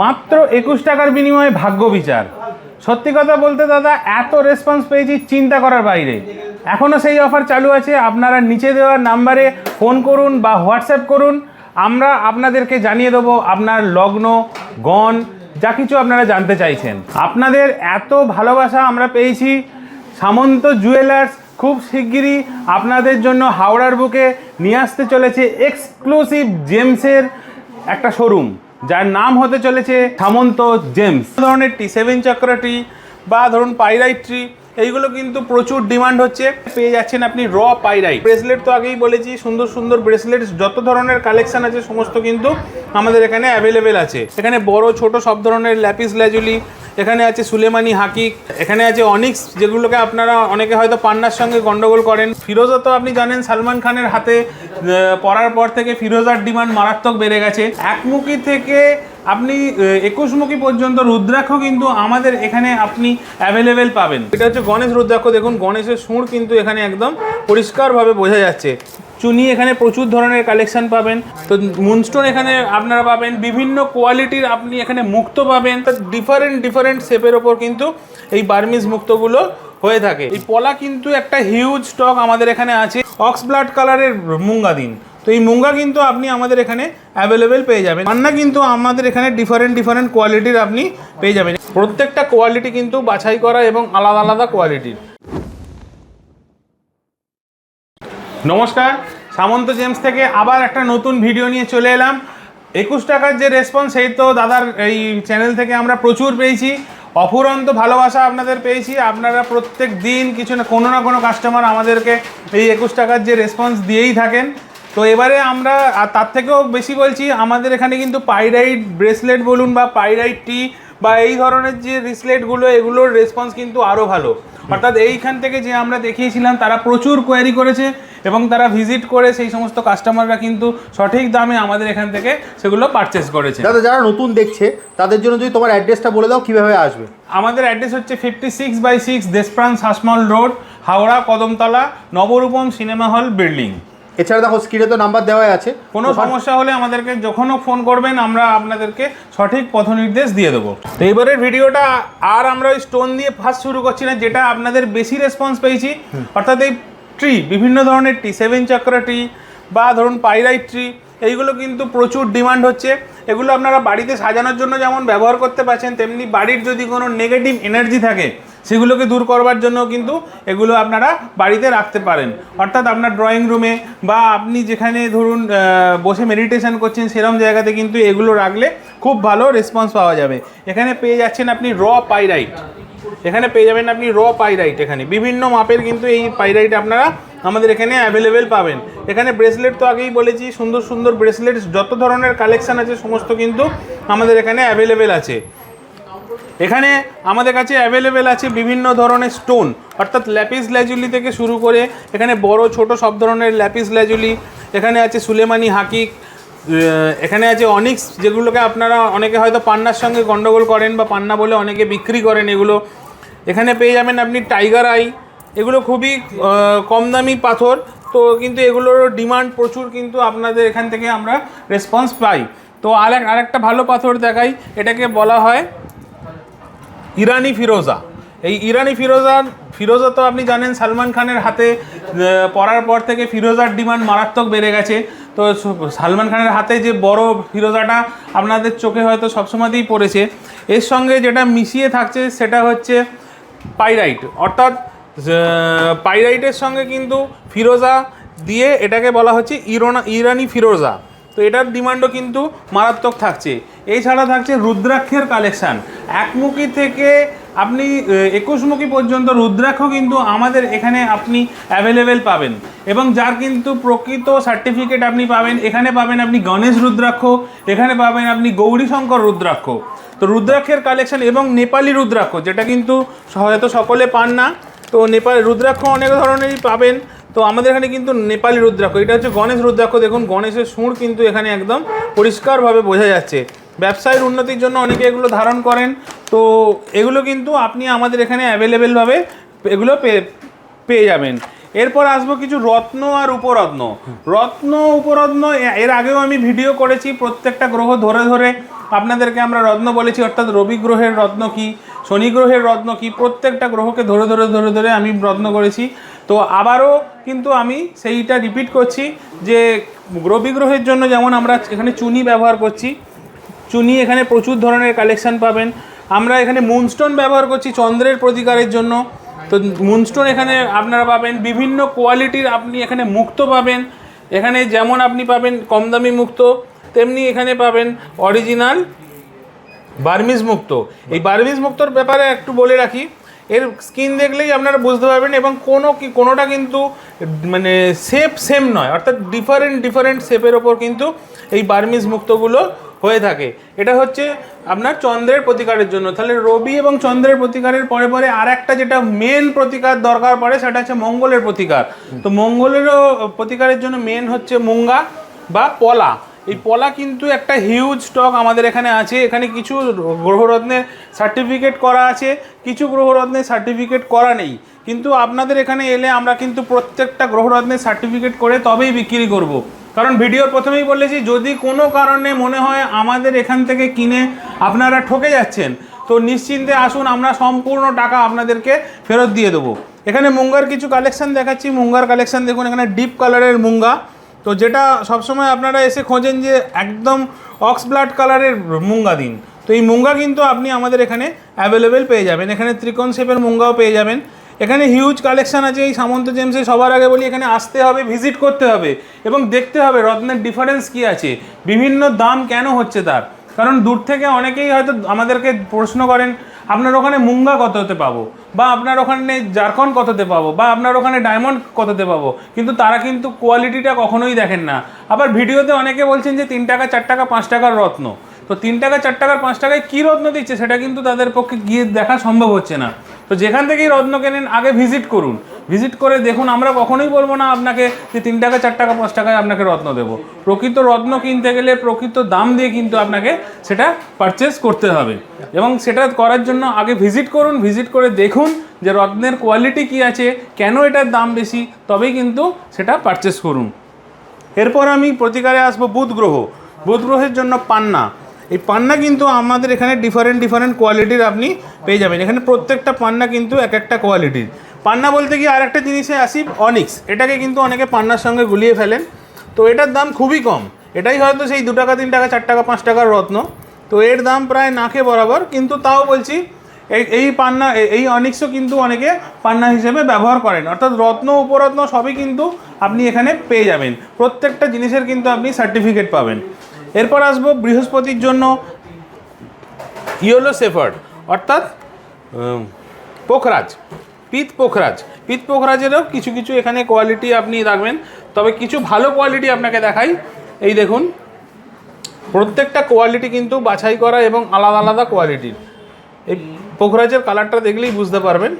মাত্র একুশ টাকার বিনিময়ে ভাগ্য বিচার। সত্যি কথা বলতে দাদা, এত রেসপন্স পেয়েছি চিন্তা করার বাইরে। এখনও সেই অফার চালু আছে, আপনারা নিচে দেওয়ার নাম্বারে ফোন করুন বা হোয়াটসঅ্যাপ করুন। আমরা আপনাদেরকে জানিয়ে দেবো আপনার লগ্ন, গণ, যা কিছু আপনারা জানতে চাইছেন। আপনাদের এত ভালোবাসা আমরা পেয়েছি। সামন্ত জুয়েলার্স খুব শিগগিরই আপনাদের জন্য হাওড়ার বুকে নিয়ে আসতে চলেছে এক্সক্লুসিভ জেমসের একটা শোরুম যার নাম হতে চলেছে সামন্ত জেমস। ধরনের টি সেভেন চক্র টি বা ধরুন পাইরাইট ট্রি এইগুলো কিন্তু প্রচুর ডিমান্ড হচ্ছে। পেয়ে যাচ্ছেন আপনি র পাইরাইট ব্রেসলেট তো আগেই বলেছি, সুন্দর সুন্দর ব্রেসলেট যত ধরনের কালেকশন আছে, সমস্ত কিন্তু আমাদের এখানে অ্যাভেলেবেল আছে। এখানে বড়, ছোট সব ধরনের ল্যাপিস ল্যাজুলি এখানে আছে সুলেমানি হাকিক, এখানে আছে অনিক্স যেগুলোকে আপনারা অনেকে হয়তো পান্নার সঙ্গে গন্ডগোল করেন। ফিরোজা তো আপনি জানেন, সালমান খানের হাতে পড়ার পর থেকে ফিরোজার ডিমান্ড মারাত্মক বেড়ে গেছে। একমুখী থেকে আপনি একুশমুখী পর্যন্ত রুদ্রাক্ষ কিন্তু আমাদের এখানে আপনি অ্যাভেলেবেল পাবেন। এটা হচ্ছে গণেশ রুদ্রাক্ষ, দেখুন গণেশের সুর কিন্তু এখানে একদম পরিষ্কারভাবে বোঝা যাচ্ছে। চুনি এখানে প্রচুর ধরনের কালেকশন পাবেন। তো মুনস্টোন এখানে আপনারা পাবেন। বিভিন্ন কোয়ালিটির আপনি এখানে মুক্ত পাবেন। ডিফারেন্ট ডিফারেন্ট শেপের ওপর কিন্তু এই বার্মিজ মুক্তগুলো হয়ে থাকে। এই পলা কিন্তু একটা হিউজ স্টক আমাদের এখানে আছে। অক্স ব্লাড কালারের মুঙ্গা দিন। তো এই মুঙ্গা কিন্তু আপনি আমাদের এখানে অ্যাভেলেবেল পেয়ে যাবেন। রান্না কিন্তু আমাদের এখানে ডিফারেন্ট ডিফারেন্ট কোয়ালিটির আপনি পেয়ে যাবেন। প্রত্যেকটা কোয়ালিটি কিন্তু বাছাই করা এবং আলাদা আলাদা কোয়ালিটির নমস্কার। সামন্ত জেমস থেকে আবার একটা নতুন ভিডিও নিয়ে চলে এলাম। একুশ টাকার যে রেসপন্স সেই তো দাদার এই চ্যানেল থেকে আমরা প্রচুর পেয়েছি। অফুরন্ত ভালোবাসা আপনাদের পেয়েছি। আপনারা প্রত্যেক দিন কিছু না, কোনো না কোনো কাস্টমার আমাদেরকে এই একুশ টাকার যে রেসপন্স দিয়েই থাকেন। তো এবারে আমরা, আর তার থেকেও বেশি বলছি, আমাদের এখানে কিন্তু পাইরাইট ব্রেসলেট বলুন বা পাইরাইট টি বা এই ধরনের যে রিসলেটগুলো এগুলোর রেসপন্স কিন্তু আরও ভালো। অর্থাৎ এইখান থেকে যে আমরা দেখিয়েছিলাম তারা প্রচুর কোয়ারি করেছে এবং তারা ভিজিট করে সেই সমস্ত কাস্টমাররা কিন্তু সঠিক দামে আমাদের এখান থেকে সেগুলো পারচেস করেছে। দাদা যারা নতুন দেখছে তাদের জন্য যদি তোমার অ্যাড্রেসটা বলে দাও কীভাবে আসবে? আমাদের অ্যাড্রেস হচ্ছে fifty six by six Deshpran Sasmal road Howrah Kadamtala Nabarupam cinema hall building. এছাড়া দেখো স্ক্রিনে তো নাম্বার দেওয়াই আছে। কোনো সমস্যা হলে আমাদেরকে যখনও ফোন করবেন আমরা আপনাদেরকে সঠিক পথ নির্দেশ দিয়ে দেবো। তো এবারের ভিডিওটা আর আমরা ওই স্টোন দিয়ে ফার্স্ট শুরু করছি না যেটা আপনাদের বেশি রেসপন্স পেয়েছি। অর্থাৎ এই ট্রি বিভিন্ন ধরনের ট্রি সেভেন চক্র ট্রি বা ধরুন পাইরাইট ট্রি এইগুলো কিন্তু প্রচুর ডিমান্ড হচ্ছে। এগুলো আপনারা বাড়িতে সাজানোর জন্য যেমন ব্যবহার করতে পারছেন তেমনি বাড়ির যদি কোনো নেগেটিভ এনার্জি থাকে সেগুলোকে দূর করবার জন্য কিন্তু এগুলো আপনারা বাড়িতে রাখতে পারেন। অর্থাৎ আপনার ড্রয়িং রুমে বা আপনি যেখানে ধরুন বসে মেডিটেশন করছেন সেরকম জায়গাতে কিন্তু এগুলো রাখলে খুব ভালো রেসপন্স পাওয়া যাবে। এখানে পেয়ে যাচ্ছেন আপনি র পাইরাইট এখানে পেয়ে যাবেন আপনি র পাইরাইট এখানে। বিভিন্ন মাপের কিন্তু এই পাইরাইট আপনারা আমাদের এখানে অ্যাভেলেবেল পাবেন। এখানে ব্রেসলেট তো আগেই বলেছি, সুন্দর সুন্দর ব্রেসলেট যত ধরনের কালেকশান আছে, সমস্ত কিন্তু আমাদের এখানে অ্যাভেলেবেল আছে। এখানে আমাদের কাছে অ্যাভেলেবেল আছে বিভিন্ন ধরনের স্টোন অর্থাৎ ল্যাপিস ল্যাজুলি থেকে শুরু করে এখানে বড়, ছোট সব ধরনের ল্যাপিস ল্যাজুলি এখানে আছে সুলেমানি হাকিক এখানে আছে অনিক্স, যেগুলোকে আপনারা অনেকে হয়তো পান্নার সঙ্গে গন্ডগোল করেন বা পান্না বলে অনেকে বিক্রি করেন এগুলো। এখানে পেয়ে যাবেন আপনি টাইগার আই এগুলো খুবই কম দামি পাথর, তো কিন্তু এগুলোর ডিমান্ড প্রচুর কিন্তু আপনাদের এখান থেকে আমরা রেসপন্স পাই। তো আরেক, আরেকটা ভালো পাথর দেখাই, এটাকে বলা হয় ইরানি ফিরোজা। এই ইরানি ফিরোজার ফিরোজা তো আপনি জানেন সালমান খানের হাতে পড়ার পর থেকে ফিরোজার ডিমান্ড মারাত্মক বেড়ে গেছে। তো সালমান খানের হাতে যে বড় ফিরোজাটা আপনাদের চোখে হয়তো সবসময়তেই পড়েছে, এর সঙ্গে যেটা মিশিয়ে থাকছে সেটা হচ্ছে পাইরাইট। অর্থাৎ পাইরাইটের সঙ্গে কিন্তু ফিরোজা দিয়ে এটাকে বলা হচ্ছে ইরোনা, ইরানি ফিরোজা। তো এটার ডিমান্ডও কিন্তু মারাত্মক থাকছে। এছাড়া থাকছে রুদ্রাক্ষের কালেকশান একমুখী থেকে আপনি একুশমুখী পর্যন্ত রুদ্রাক্ষ কিন্তু আমাদের এখানে আপনি অ্যাভেলেবেল পাবেন। এবং যার কিন্তু প্রকৃত সার্টিফিকেট আপনি পাবেন, এখানে পাবেন আপনি গণেশ রুদ্রাক্ষ, এখানে পাবেন আপনি গৌরীশঙ্কর রুদ্রাক্ষ। তো রুদ্রাক্ষের কালেকশান এবং নেপালি রুদ্রাক্ষ, যেটা কিন্তু হয়তো সকলে পান না, তো নেপাল, রুদ্রাক্ষ অনেক ধরনেরই পাবেন। তো আমাদের এখানে কিন্তু নেপালি রুদ্রাক্ষ, এটা হচ্ছে গণেশ রুদ্রাক্ষ, দেখুন গণেশের সুর কিন্তু এখানে একদম পরিষ্কারভাবে বোঝা যাচ্ছে। ব্যবসায়ের উন্নতির জন্য অনেকে এগুলো ধারণ করেন, তো এগুলো কিন্তু আপনি আমাদের এখানে অ্যাভেলেবেলভাবে এগুলো পেয়ে পেয়ে যাবেন। এরপর আসব কিছু রত্ন আর উপরত্ন। রত্ন, উপরত্ন এর আগেও আমি ভিডিও করেছি, প্রত্যেকটা গ্রহ ধরে ধরে আপনাদেরকে আমরা রত্ন বলেছি, অর্থাৎ রবি গ্রহের রত্ন কি, শনি গ্রহের রত্ন কি, প্রত্যেকটা গ্রহকে ধরে ধরে ধরে ধরে আমি রত্ন করেছি। তো আবারও কিন্তু আমি সেইটা রিপিট করছি যে রবি গ্রহের জন্য যেমন আমরা এখানে চুনি ব্যবহার করছি, চুনি এখানে প্রচুর ধরনের কালেকশন পাবেন। আমরা এখানে মুনস্টোন ব্যবহার করছি, চন্দ্রের প্রতিকারের জন্য। তো মুনস্টোন এখানে আপনারা পাবেন, বিভিন্ন কোয়ালিটির আপনি এখানে মুক্ত পাবেন। এখানে যেমন আপনি পাবেন কম দামি মুক্ত, তেমনি এখানে পাবেন অরিজিনাল বার্মিজ মুক্ত। এই বার্মিজ মুক্তর ব্যাপারে একটু বলে রাখি, এর স্কিন দেখলেই আপনারা বুঝতে পারবেন এবং কোনো কি, কোনোটা কিন্তু মানে শেপ সেম নয়, অর্থাৎ ডিফারেন্ট ডিফারেন্ট শেপের ওপর কিন্তু এই বার্মিজ মুক্তগুলো হয়ে থাকে। এটা হচ্ছে আপনার চন্দ্রের প্রতিকারের জন্য। তাহলে রবি এবং চন্দ্রের প্রতিকারের পরে পরে আর একটা যেটা মেন প্রতিকার দরকার পড়ে, সেটা হচ্ছে মঙ্গলের প্রতিকার। তো মঙ্গলেরও প্রতিকারের জন্য মেন হচ্ছে মুঙ্গা বা পলা। এই পলা কিন্তু একটা হিউজ স্টক আমাদের এখানে আছে। এখানে কিছু গ্রহরত্নের সার্টিফিকেট করা আছে, কিছু গ্রহরত্নের সার্টিফিকেট করা নেই। কিন্তু আপনাদের এখানে এলে আমরা কিন্তু প্রত্যেকটা গ্রহরত্নের সার্টিফিকেট করে তবেই বিক্রি করব। কারণ ভিডিওর প্রথমেই বলেছি, যদি কোনো কারণে মনে হয় আমাদের এখান থেকে কিনে আপনারা ঠকে যাচ্ছেন, তো নিশ্চিন্তে আসুন, আমরা সম্পূর্ণ টাকা আপনাদেরকে ফেরত দিয়ে দেবো। এখানে মুঙ্গার কিছু কালেকশন দেখাচ্ছি। মুঙ্গার কালেকশন দেখুন, এখানে ডিপ কালারের মুঙ্গা। তো যেটা সবসময় আপনারা এসে খোঁজেন যে একদম অক্স ব্লাড কালারের মুঙ্গা দিন। তো এই মুঙ্গা কিন্তু আপনি আমাদের এখানে অ্যাভেলেবেল পেয়ে যাবেন। এখানে ত্রিকোণ শেপের মুঙ্গাও পেয়ে যাবেন। এখানে হিউজ কালেকশন আছে, এই সামন্ত জেমসে সবার আগে বলি, এখানে আসতে হবে ভিজিট করতে হবে এবং দেখতে হবে রত্নের ডিফারেন্স কি আছে, বিভিন্ন দাম কেন হচ্ছে তার। কারণ দূর থেকে অনেকেই হয়তো আমাদেরকে প্রশ্ন করেন, আপনার ওখানে মুঙ্গা কততে পাবো? বা আপনার ওখানে জারকন কততে পাবো? বা আপনার ওখানে ডায়মন্ড কততে পাবো? কিন্তু তারা কিন্তু কোয়ালিটিটা কখনোই দেখেন না। আবার ভিডিওতে অনেকে বলছেন যে, তিন টাকা, চার টাকা, পাঁচ টাকার রত্ন। তো তিন টাকা, চার টাকার, পাঁচ টাকায় কী রত্ন দিচ্ছে, সেটা কিন্তু তাদের পক্ষে গিয়ে দেখা সম্ভব হচ্ছে না। তো যেখান থেকেই রত্ন কেনেন আগে ভিজিট করুন। ভিজিট করে দেখুন, আমরা কখনোই বলব না আপনাকে যে তিন টাকা, চার টাকা, পাঁচ টাকায় আপনাকে রত্ন দেবো। প্রকৃত রত্ন কিনতে গেলে প্রকৃত দাম দিয়ে কিন্তু আপনাকে সেটা পারচেস করতে হবে। এবং সেটা করার জন্য আগে ভিজিট করুন ভিজিট করে দেখুন যে রত্নের কোয়ালিটি কি আছে, কেন এটার দাম বেশি, তবেই কিন্তু সেটা পারচেস করুন। এরপর আমি প্রতিকারে আসব বুধ গ্রহ। বুধ গ্রহের জন্য পান্না। এই পান্না কিন্তু আমাদের এখানে ডিফারেন্ট ডিফারেন্ট কোয়ালিটির আপনি পেয়ে যাবেন। এখানে প্রত্যেকটা পান্না কিন্তু এক একটা কোয়ালিটির পান্না বলতে গিয়ে আর একটা জিনিসে আসি অনিক্স এটাকে কিন্তু অনেকে পান্নার সঙ্গে গুলিয়ে ফেলেন। তো এটার দাম খুবই কম। এটাই হয়তো সেই দু টাকা, তিন টাকা, চার টাকা, পাঁচ টাকার রত্ন। তো এর দাম প্রায় নাকে বরাবর। কিন্তু তাও বলছি, এই এই পান্না এই অনিক্সও কিন্তু অনেকে পান্না হিসেবে ব্যবহার করেন। অর্থাৎ রত্ন, উপরত্ন সবই কিন্তু আপনি এখানে পেয়ে যাবেন। প্রত্যেকটা জিনিসের কিন্তু আপনি সার্টিফিকেট পাবেন। এরপর আসব বৃহস্পতির জন্য ইয়েলো সেফার্ড অর্থাৎ পোখরাজ পিত পোখরাজ। পিত পোখরাজেরও কিছু কিছু এখানে কোয়ালিটি আপনি রাখবেন তবে কিছু ভালো কোয়ালিটি আপনাকে দেখাই। এই দেখুন প্রত্যেকটা কোয়ালিটি কিন্তু বাছাই করা এবং আলাদা আলাদা কোয়ালিটির এই পোখরাজের কালারটা দেখলেই বুঝতে পারবেন।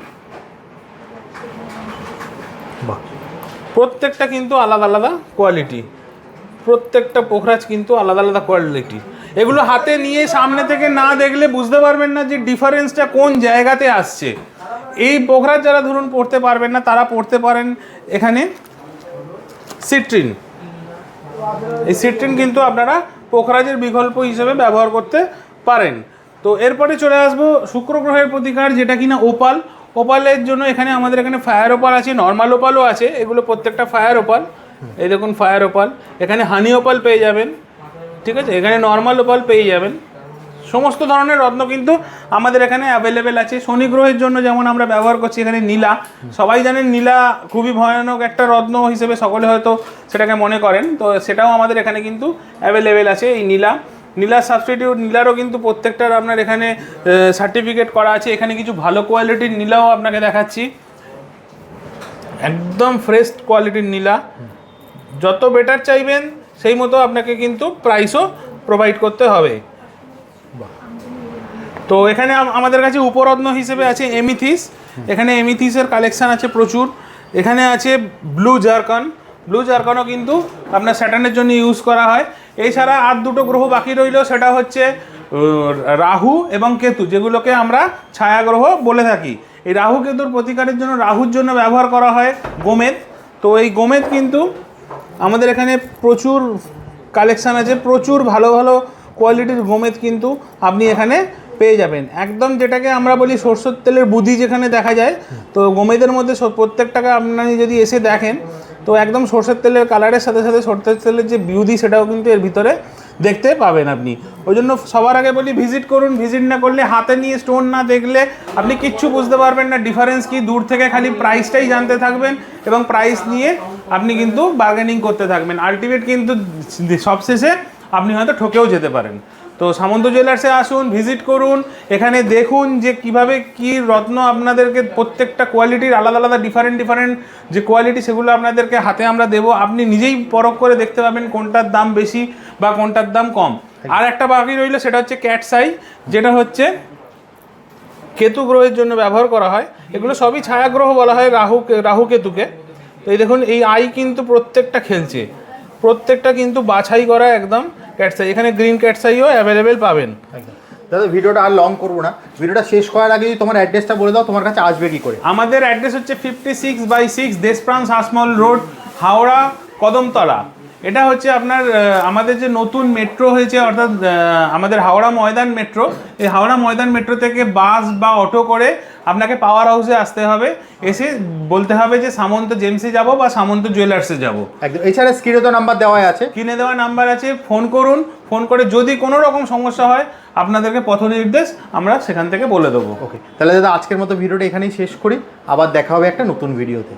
প্রত্যেকটা কিন্তু আলাদা আলাদা কোয়ালিটি প্রত্যেকটা পোখরাজ কিন্তু আলাদা আলাদা কোয়ালিটি এগুলো হাতে নিয়ে সামনে থেকে না দেখলে বুঝতে পারবেন না যে ডিফারেন্সটা কোন জায়গাতে আসছে। এই পোখরাজ যারা ধরুন পড়তে পারবেন না, তারা পড়তে পারেন এখানে সিট্রিন এই সিট্রিন কিন্তু আপনারা পোখরাজের বিকল্প হিসেবে ব্যবহার করতে পারেন। তো এরপরে চলে আসব শুক্র গ্রহের প্রতিকার, যেটা কিনা ওপাল ওপালের জন্য এখানে আমাদের এখানে ফায়ার ওপাল আছে নর্মাল ওপালও আছে, এগুলো প্রত্যেকটা ফায়ার ওপাল এই দেখুন ফায়ার ওপাল এখানে হানি ওপাল পেয়ে যাবেন। ঠিক আছে? এখানে নর্মাল ওপাল পেয়ে যাবেন। সমস্ত ধরনের রত্ন কিন্তু আমাদের এখানে অ্যাভেলেবেল আছে। শনি গ্রহের জন্য যেমন আমরা ব্যবহার করছি এখানে নীলা। সবাই জানেন নীলা খুবই ভয়ানক একটা রত্ন হিসেবে সকলে হয়তো সেটাকে মনে করেন। তো সেটাও আমাদের এখানে কিন্তু অ্যাভেলেবেল আছে এই নীলা। নীলা সাবস্টিটিউট নীলারও কিন্তু প্রত্যেকটার আপনার এখানে সার্টিফিকেট করা আছে। এখানে কিছু ভালো কোয়ালিটির নীলাও আপনাকে দেখাচ্ছি। একদম ফ্রেশ কোয়ালিটির নীলা। যত বেটার চাইবেন, সেই মতো আপনাকে কিন্তু প্রাইসও প্রোভাইড করতে হবে। তো এখানে আমাদের কাছে উপরত্ন হিসেবে আছে এমিথিস এখানে এমিথিসের কালেকশান আছে প্রচুর। এখানে আছে ব্লু জারকন ব্লু জারকনও কিন্তু আপনার স্যাটার্নের জন্য ইউজ করা হয়। এছাড়া আর দুটো গ্রহ বাকি রইল, সেটা হচ্ছে রাহু এবং কেতু, যেগুলোকে আমরা ছায়া গ্রহ বলে থাকি। এই রাহু কেতুর প্রতিকারের জন্য রাহুর জন্য ব্যবহার করা হয় গোমেদ। তো এই গোমেদ কিন্তু আমাদের এখানে প্রচুর কালেকশান আছে, প্রচুর ভালো ভালো কোয়ালিটির গোমেদ কিন্তু আপনি এখানে পেয়ে যাবেন। একদম যেটাকে আমরা বলি সরষের তেলের বুদ্ধি যেখানে দেখা যায়, তো গোমেদের মধ্যে প্রত্যেকটাকে আপনি যদি এসে দেখেন তো একদম সর্ষের তেলের কালারের সাথে সাথে সর্ষের তেলের যে বিউটি সেটাও কিন্তু এর ভিতরে দেখতে পাবেন আপনি। ওই জন্য সবার আগে বলি ভিজিট করুন। ভিজিট না করলে হাতে নিয়ে স্টোন না দেখলে আপনি কিচ্ছু বুঝতে পারবেন না। ডিফারেন্স কি? দূর থেকে খালি প্রাইসটাই জানতে থাকবেন এবং প্রাইস নিয়ে আপনি কিন্তু বার্গেনিং করতে থাকবেন। আলটিমেট কিন্তু সবশেষে আপনি হয়তো ঠকেও যেতে পারেন। তো সামন্ত জুয়েলার্সে আসুন ভিজিট করুন এখানে দেখুন যে কীভাবে কি রত্ন আপনাদেরকে প্রত্যেকটা কোয়ালিটির আলাদা আলাদা ডিফারেন্ট ডিফারেন্ট যে কোয়ালিটি সেগুলো আপনাদেরকে হাতে আমরা দেবো। আপনি নিজেই পরখ করে দেখতে পাবেন কোনটার দাম বেশি বা কোনটার দাম কম। আর একটা বাকি রইল সেটা হচ্ছে ক্যাট সাই যেটা হচ্ছে কেতু গ্রহের জন্য ব্যবহার করা হয়। এগুলো সবই ছায়াগ্রহ বলা হয় রাহু রাহু কেতুকে। তো এই দেখুন এই আই কিন্তু প্রত্যেকটা খেলছে। প্রত্যেকটা কিন্তু বাছাই করা একদম ক্যাটসাই এখানে গ্রিন ক্যাটসাইও অ্যাভেলেবেল পাবেন। একদম। দাদা ভিডিওটা আর লং করব না। ভিডিওটা শেষ করার আগে যদি তোমার অ্যাড্রেসটা বলে দাও তোমার কাছে আসবে কি করে? আমাদের অ্যাড্রেস হচ্ছে fifty six by six Deshpran Sasmal road Howrah Kadamtala. এটা হচ্ছে আপনার আমাদের যে নতুন মেট্রো হয়েছে অর্থাৎ আমাদের হাওড়া ময়দান মেট্রো এই হাওড়া ময়দান মেট্রো থেকে বাস বা অটো করে আপনাকে পাওয়ার হাউসে আসতে হবে। এসে বলতে হবে যে সামন্ত জেমসে যাব বা সামন্ত জুয়েলার্সে যাব। একদম। এছাড়া স্ক্রিনে তো নাম্বার দেওয়াই আছে। কিনে দেওয়া নাম্বার আছে ফোন করুন। ফোন করে যদি কোনো রকম সমস্যা হয় আপনাদেরকে পথ নির্দেশ আমরা সেখান থেকে বলে দেবো। ওকে তাহলে দাদা আজকের মতো ভিডিওটা এখানেই শেষ করি। আবার দেখা হবে একটা নতুন ভিডিওতে